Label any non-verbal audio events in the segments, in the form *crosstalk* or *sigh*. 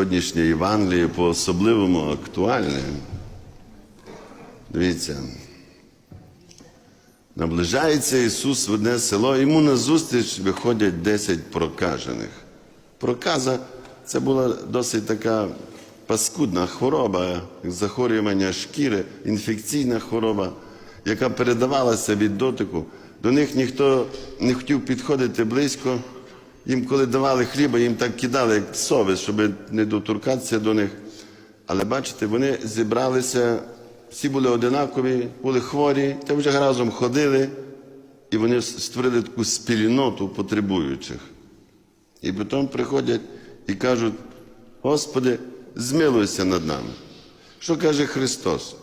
Сьогоднішнє Євангеліє по-особливому актуальне. Дивіться. Наближається Ісус в одне село, йому назустріч виходять 10 прокажених. Проказа це була досить така паскудна хвороба, захворювання шкіри, інфекційна хвороба, яка передавалася від дотику. До них ніхто не хотів підходити близько. Їм, коли давали хліба, їм так кидали, як сови, щоб не доторкатися до них. Але бачите, вони зібралися, всі були одинакові, були хворі, та вже разом ходили, і вони створили таку спільноту потребуючих. І потім приходять і кажуть: Господи, змилуйся над нами. Що каже Христос?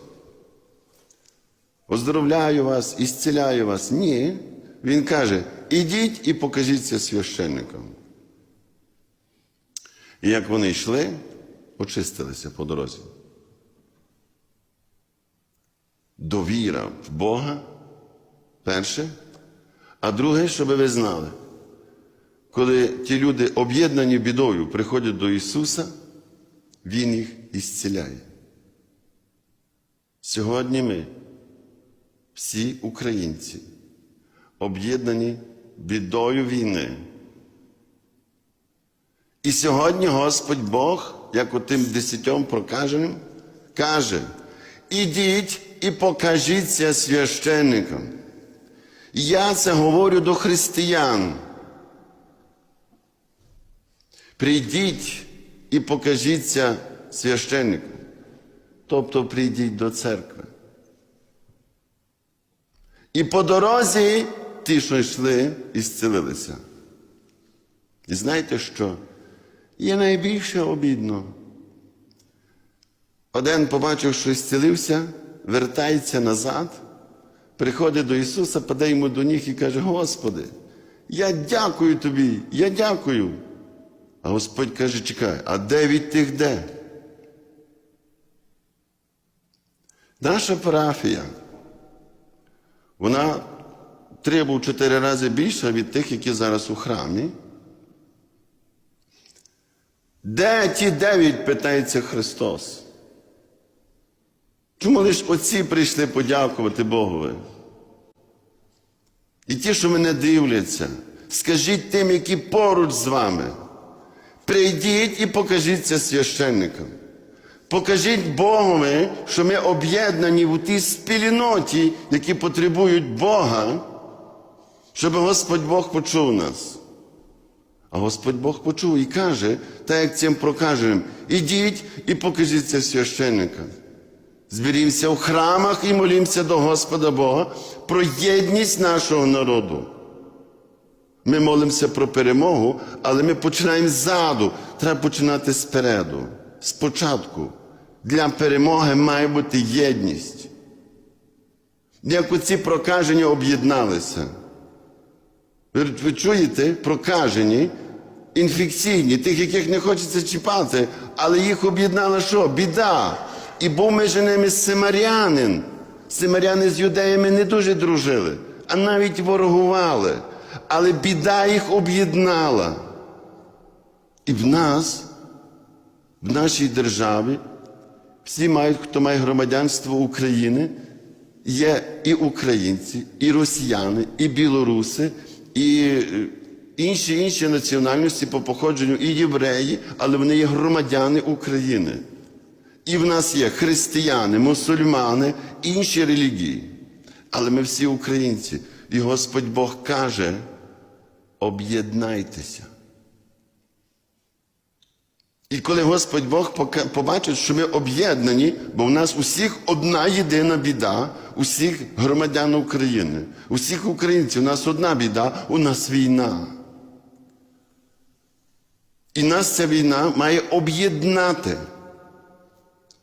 Оздоровляю вас, ісціляю вас. Ні. Він каже: ідіть і покажіться священникам. І як вони йшли, очистилися по дорозі. Довіра в Бога перше, а друге, щоб ви знали, коли ті люди, об'єднані бідою, приходять до Ісуса, Він їх ісціляє. Сьогодні ми, всі українці, об'єднані бідою війни. І сьогодні Господь Бог, як отим десятьом прокаженим, каже: ідіть і покажіться священникам. Я це говорю до християн. Прийдіть і покажіться священникам. Тобто прийдіть до церкви. І по дорозі ті, що йшли, і зцілилися. І знаєте що? Є найбільше обідно. Один побачив, що зцілився, вертається назад, приходить до Ісуса, паде йому до ніг і каже: Господи, я дякую тобі, я дякую. А Господь каже, чекай, а де від тих де? Наша парафія, вона три або чотири рази більша від тих, які зараз у храмі. Де ті дев'ять, питається Христос? Чому лише оці прийшли подякувати Богові? І ті, що мене дивляться, скажіть тим, які поруч з вами. Прийдіть і покажіться священникам. Покажіть Богові, що ми об'єднані в тій спільноті, які потребують Бога, щоб Господь Бог почув нас. А Господь Бог почув і каже, так як цим прокаженим, ідіть і покажіться священникам. Зберімося в храмах і молімося до Господа Бога про єдність нашого народу. Ми молимося про перемогу, але ми починаємо ззаду. Треба починати спереду, спочатку. Для перемоги має бути єдність. Як оці прокажені об'єдналися. Ви, ви чуєте, прокажені, інфекційні, тих, яких не хочеться чіпати, але їх об'єднала що? Біда. І був між ними семарянин. Семаряни з юдеями не дуже дружили, а навіть ворогували. Але біда їх об'єднала. І в нас, в нашій державі, всі мають, хто має громадянство України, є і українці, і росіяни, і білоруси, і е, інші інші національності по походженню, і євреї, але вони є громадяни України. І в нас є християни, мусульмани, інші релігії. Але ми всі українці. І Господь Бог каже: об'єднайтеся. І коли Господь Бог побачить, що ми об'єднані, бо в нас усіх одна єдина біда, усіх громадян України, усіх українців, у нас одна біда, у нас війна. І нас ця війна має об'єднати.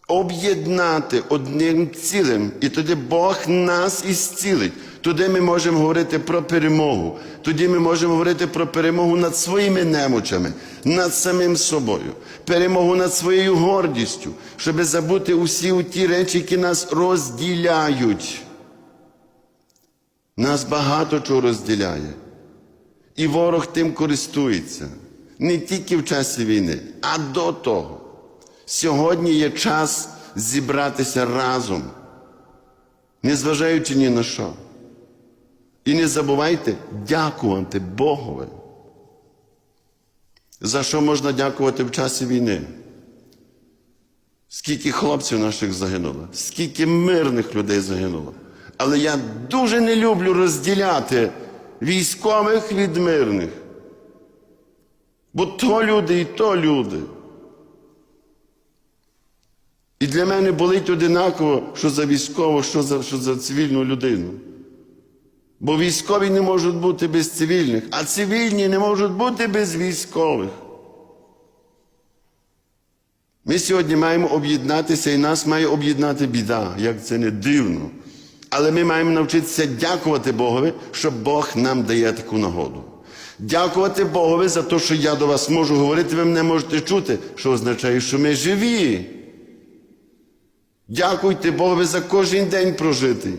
Об'єднати одним цілим, і тоді Бог нас ісцілить. Тоді ми можемо говорити про перемогу. Тоді ми можемо говорити про перемогу над своїми немочами, над самим собою, перемогу над своєю гордістю, щоб забути усі ті речі, які нас розділяють. Нас багато чого розділяє. І ворог тим користується не тільки в часі війни, а до того. Сьогодні є час зібратися разом, незважаючи ні на що. І не забувайте дякувати Богові. За що можна дякувати в часі війни? Скільки хлопців наших загинуло, скільки мирних людей загинуло. Але я дуже не люблю розділяти військових від мирних. Бо то люди і то люди. І для мене болить одинаково, що за військового, що за, що за цивільну людину. Бо військові не можуть бути без цивільних, а цивільні не можуть бути без військових. Ми сьогодні маємо об'єднатися, і нас має об'єднати біда, як це не дивно. Але ми маємо навчитися дякувати Богові, що Бог нам дає таку нагоду. Дякувати Богові за те, що я до вас можу говорити, ви мене можете чути, що означає, що ми живі. Дякуйте Богові за кожен день прожитий.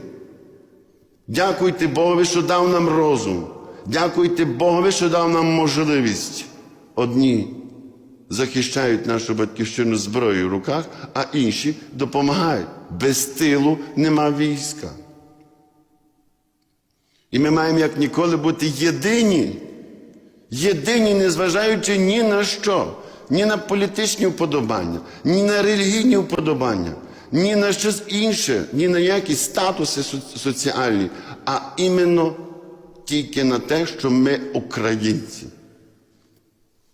Дякуйте Богові, що дав нам розум. Дякуйте Богові, що дав нам можливість. Одні захищають нашу батьківщину зброєю в руках, а інші допомагають. Без тилу нема війська. І ми маємо як ніколи бути єдині. Єдині, незважаючи ні на що, ні на політичні вподобання, ні на релігійні вподобання, ні на щось інше, ні на якісь статуси соціальні, а іменно тільки на те, що ми українці.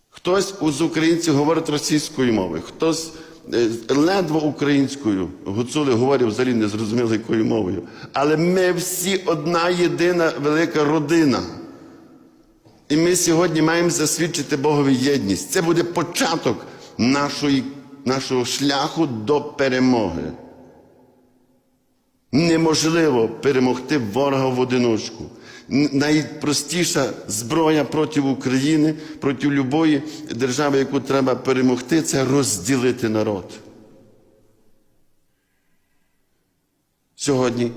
Хтось з українців говорить російською мовою, хтось е, ледве українською. Гуцули говорять взагалі не зрозуміло якою мовою. Але ми всі одна єдина велика родина. І ми сьогодні маємо засвідчити Богові єдність. Це буде початок нашої, нашого шляху до перемоги. Неможливо перемогти ворога в одиночку. Найпростіша зброя проти України, проти любої держави, яку треба перемогти, це розділити народ. Сьогодні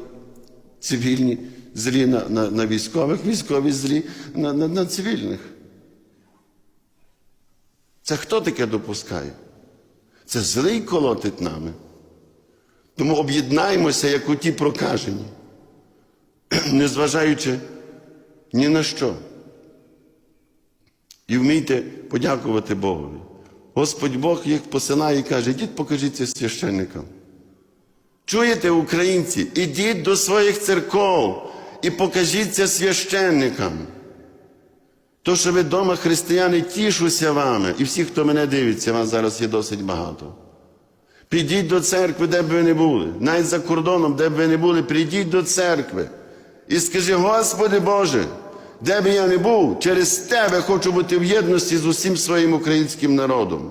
цивільні злі на, на, на військових, військові злі на, на, на цивільних. Це хто таке допускає? Це злий колотить нами. Тому об'єднаємося, як у ті прокажені, *clears throat* незважаючи ні на що. І вмійте подякувати Богові. Господь Бог їх посилає і каже, ідіть покажіться священникам. Чуєте, українці, ідіть до своїх церков і покажіться священникам. То, що ви вдома християни, тішуся вами. І всі, хто мене дивиться, вас зараз є досить багато. Підіть до церкви, де б ви не були. Навіть за кордоном, де б ви не були, прийдіть до церкви. І скажи, Господи Боже, де б я не був, через Тебе хочу бути в єдності з усім своїм українським народом.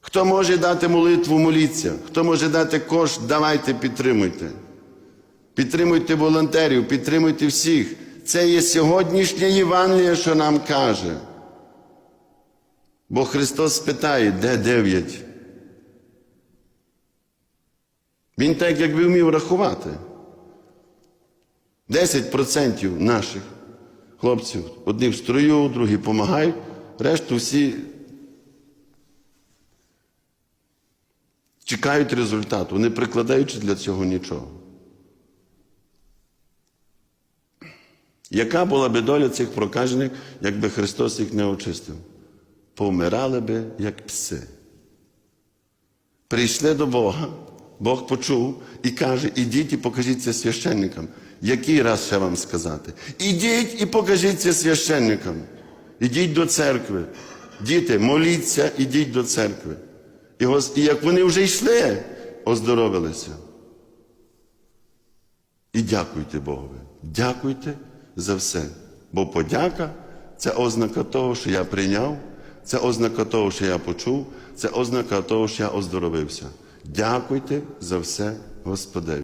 Хто може дати молитву, моліться. Хто може дати кошт, давайте, підтримуйте. Підтримуйте волонтерів, підтримуйте всіх. Це є сьогоднішнє Євангеліє, що нам каже. Бо Христос питає, де дев'ять? Він так, якби вмів рахувати. 10% наших хлопців одні в строю, другі допомагають, решту всі чекають результату, не прикладаючи для цього нічого. Яка була би доля цих прокажених, якби Христос їх не очистив? Повмирали би, як пси. Прийшли до Бога, Бог почув і каже: ідіть і покажіться священникам. Який раз ще вам сказати? Ідіть і покажіться священникам. Ідіть до церкви. Діти, моліться, ідіть до церкви. І, гос- і як вони вже йшли, оздоровилися. І дякуйте Богові. Дякуйте за все. Бо подяка це ознака того, що я прийняв, це ознака того, що я почув, це ознака того, що я оздоровився. Дякуйте за все Господеві.